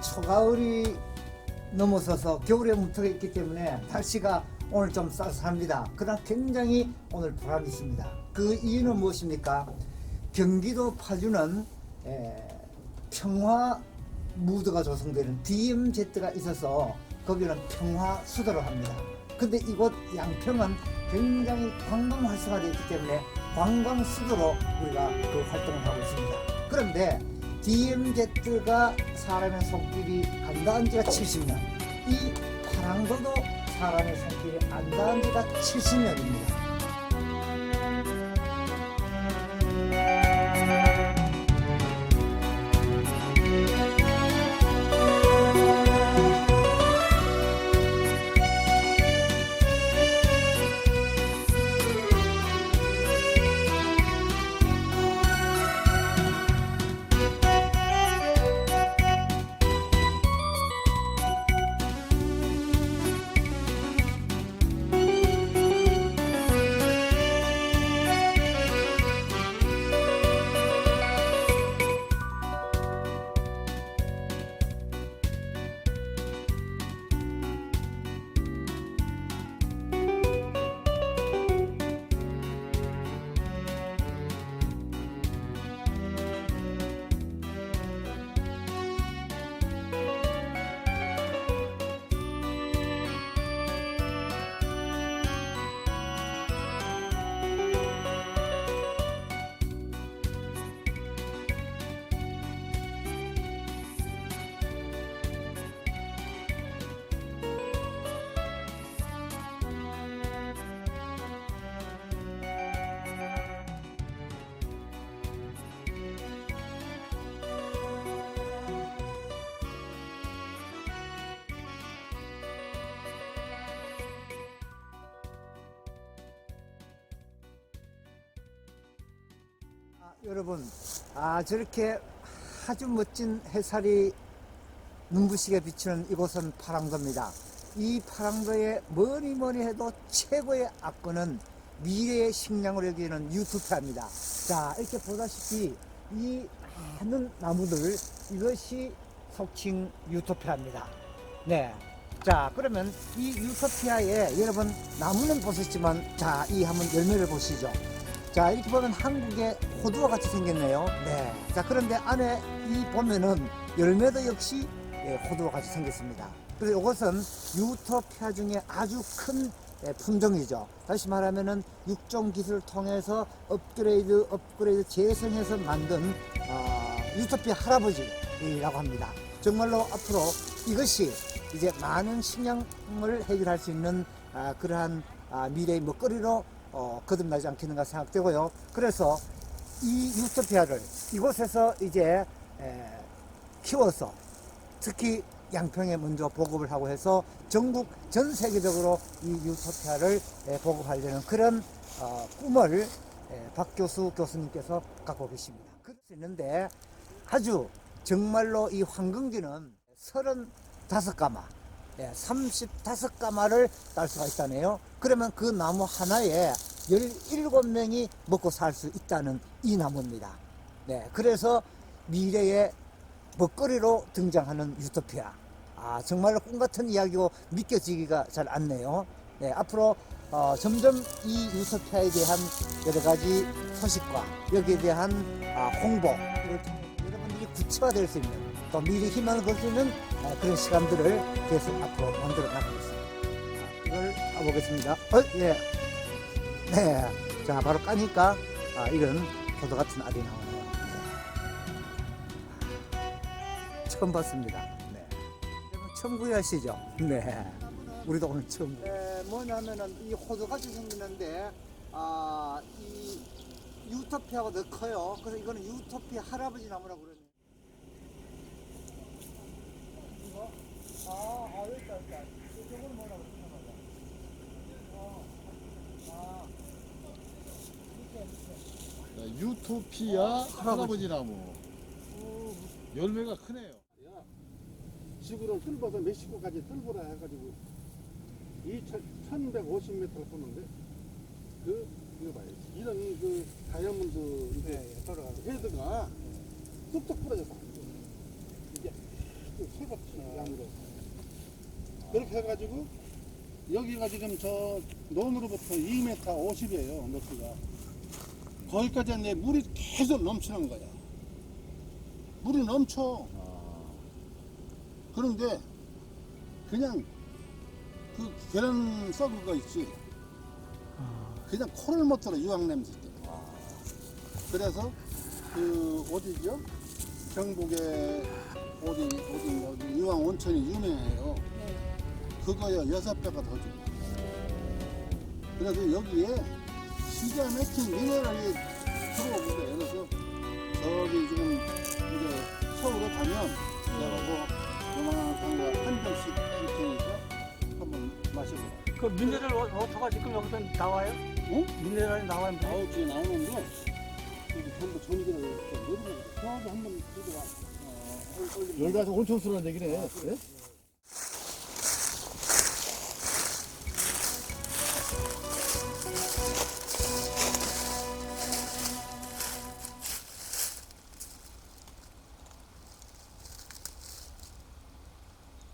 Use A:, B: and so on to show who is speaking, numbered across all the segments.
A: 초가을이 넘어서서 겨울에 있기 때문에 날씨가 오늘 좀 쌀쌀합니다. 그러나 굉장히 오늘 보람이 있습니다. 그 이유는 무엇입니까? 경기도 파주는 에, 평화 무드가 조성되는 DMZ가 있어서 거기는 평화 수도를 합니다. 근데 이곳 양평은 굉장히 관광 활성화되어 있기 때문에 관광 수도로 우리가 그 활동을 하고 있습니다. 그런데 DMZ가 사람의 손길이 안 닿은 지가 70년, 이 파랑도도 사람의 손길이 안 닿은 지가 70년입니다. 여러분, 아 저렇게 아주 멋진 햇살이 눈부시게 비치는 이곳은 파랑도입니다. 이 파랑도에 뭐니 뭐니 해도 최고의 악권은 미래의 식량으로 여기는 유투피아입니다. 자, 이렇게 보다시피 이 많은 나무들 이것이 속칭 유토피아입니다. 네. 자, 그러면 이 유토피아에 여러분 나무는 보셨지만 자, 이 한번 열매를 보시죠. 자, 이렇게 보면 한국의 호두와 같이 생겼네요. 네. 자, 그런데 안에 이 보면은 열매도 역시 예, 호두와 같이 생겼습니다. 그래서 이것은 유토피아 중에 아주 큰 예, 품종이죠. 다시 말하면은 육종 기술을 통해서 업그레이드, 업그레이드 재생해서 만든 어, 유토피아 할아버지라고 합니다. 정말로 앞으로 이것이 이제 많은 식량을 해결할 수 있는 아, 그러한 아, 미래의 먹거리로 어, 거듭나지 않겠는가 생각되고요. 그래서 이 유토피아를 이곳에서 이제 에, 키워서 특히 양평에 먼저 보급을 하고 해서 전국 전 세계적으로 이 유토피아를 에, 보급하려는 그런 어, 꿈을 에, 박 교수 교수님께서 갖고 계십니다. 그럴 수 있는데 아주 정말로 이 황금기는 35가마, 예, 35가마를 딸 수가 있다네요. 그러면 그 나무 하나에 17명이 먹고 살 수 있다는 이 나무입니다. 네, 그래서 미래의 먹거리로 등장하는 유토피아. 아, 정말로 꿈 같은 이야기고 믿겨지기가 잘 않네요. 네, 앞으로 어, 점점 이 유토피아에 대한 여러 가지 소식과 여기에 대한 아, 홍보, 여러분들이 구체화될 수 있는 또 미래 희망을 걸수 있는 아, 그런 시간들을 계속 앞으로 만들어 나가겠습니다. 자, 이걸 가보겠습니다. 어, 예. 네. 자, 바로 까니까 아, 이런 포도 같은 알이 나오네요. 네. 처음 봤습니다. 네. 여러분 처음 구매하시죠? 네. 우리도 오늘 처음. 네, 뭐냐면은 이 호두 같이 생기는데 아, 이 유토피아가 더 커요. 그래서 이거는 유토피아 할아버지 나무라고 뭐 라고 생각하자. 밑에, 밑에.
B: 유토피아 할아버지 나무
A: 오,
B: 열매가 크네요.
C: 야, 지구를 뚫어서 멕시코까지 뚫보라 해가지고 2,150m를 보는데 그 이거 봐요. 이런 그 다이아몬드
A: 네, 예.
C: 헤드가 뚝뚝 부러져서 이게 콜박지 양으로. 그렇게 해가지고 여기가 지금 저 놈으로부터 2m 50이에요 높이가. 거기까지 했는데 물이 계속 넘치는 거야. 물이 넘쳐. 그런데 그냥 그 계란 썩은 거 있지. 그냥 코를 못 들어 유황 냄새 때문에. 그래서 그 어디죠? 경북에 어디 어디 어디 유황 온천이 유명해요. 그거요 여섯 배가 더 줘. 그래서 여기에 기가 막힌 미네랄이 들어오는데 그래서 저기 지금 이제 서울에 가면 내가 뭐 요만한 거한 병씩 줄 테니까 한번 마셔보라.
D: 그 미네랄 워- 워터가 지금 여기서 나와요?
C: 응?
D: 미네랄이 나와요?
C: 아우 지금 나오는데 여기 전부 전기를 이렇게 거. 저하고 한번 들고 와.
B: 여기 가서 온천 쓰라는 얘기네. 예?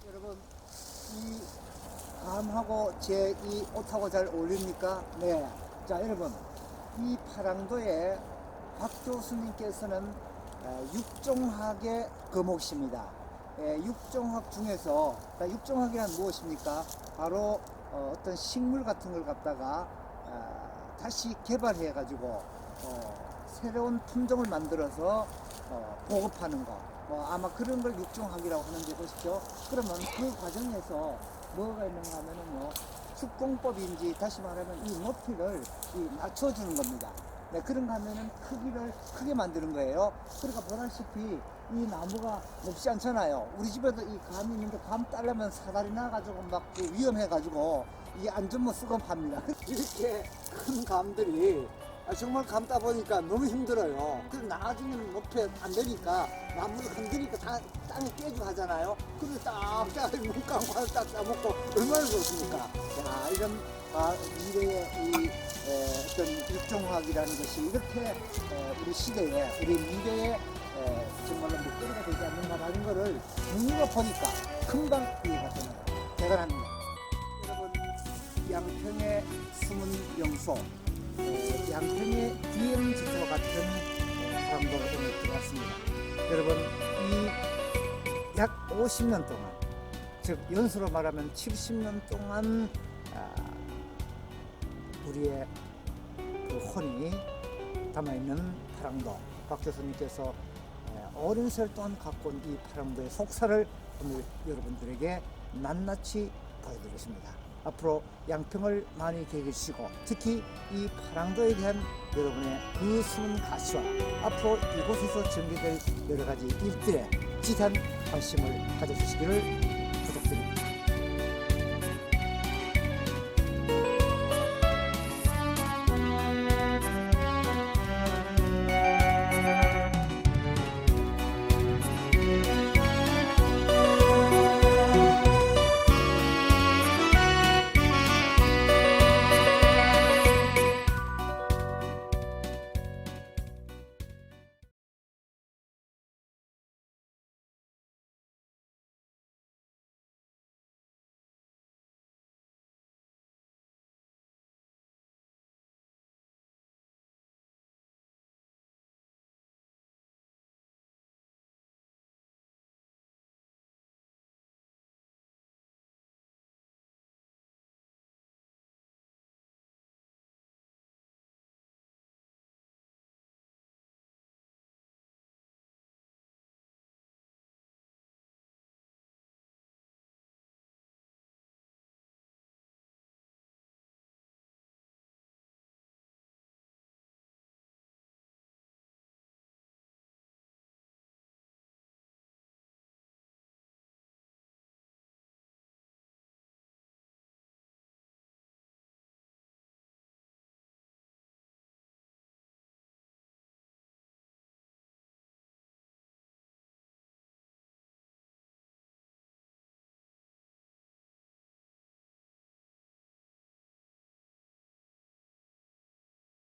A: 여러분 이 감하고 제 이 옷하고 잘 어울립니까? 네. 자 여러분 이 파랑도에 박교수님께서는 에, 육종학의 거목입니다. 에, 육종학 중에서 자, 육종학이란 무엇입니까? 바로 어, 떤 식물 같은 걸 갖다가 아, 다시 개발해 가지고 어, 새로운 품종을 만들어서 어, 보급하는 거. 뭐 아마 그런 걸 육종학이라고 하는데 보십시오. 그러면 그 과정에서 뭐가 있는가 하면은요. 축공법인지 다시 말하면 이 높이를 이 낮춰주는 겁니다. 네, 그런가 하면은 크기를 크게 만드는 거예요. 그러니까 보다시피 이 나무가 높지 않잖아요. 우리 집에도 이 감이 있는데 감 따려면 사다리 나가지고 막그 위험해가지고 이 안전모 쓰고 팝니다. 이렇게 큰 감들이 아, 정말 감다 보니까 너무 힘들어요. 그리고 나중에는 높이 안 되니까 나무를 흔드니까 다, 땅에 깨지고 하잖아요. 그래서 딱딱 문강화를 딱 따먹고 얼마나 좋습니까? 자, 이런 아, 미래의 이 에, 어떤 육종학이라는 것이 이렇게 에, 우리 시대에 우리 미래에 에, 정말로 목소리가 되지 않는가라는 것을 눈으로 보니까 금방 이해가 거예요. 대단합니다. 여러분 양평의 숨은 명소 어, 양평의 DM 지토와 같은 사람도 오늘 들어왔습니다. 여러분 이 약 50년 동안 즉 연수로 말하면 70년 동안 아, 우리의 그 혼이 담아있는 파랑도 박 교수님께서 에, 오랜 세월 동안 갖고 온 이 파랑도의 속사를 오늘 여러분들에게 낱낱이 보여드리겠습니다. 앞으로 양평을 많이 주시고 특히 이 파랑도에 대한 여러분의 그 숨은 가치와 앞으로 이곳에서 전개될 여러 가지 일들에 지한 관심을 가져주시기를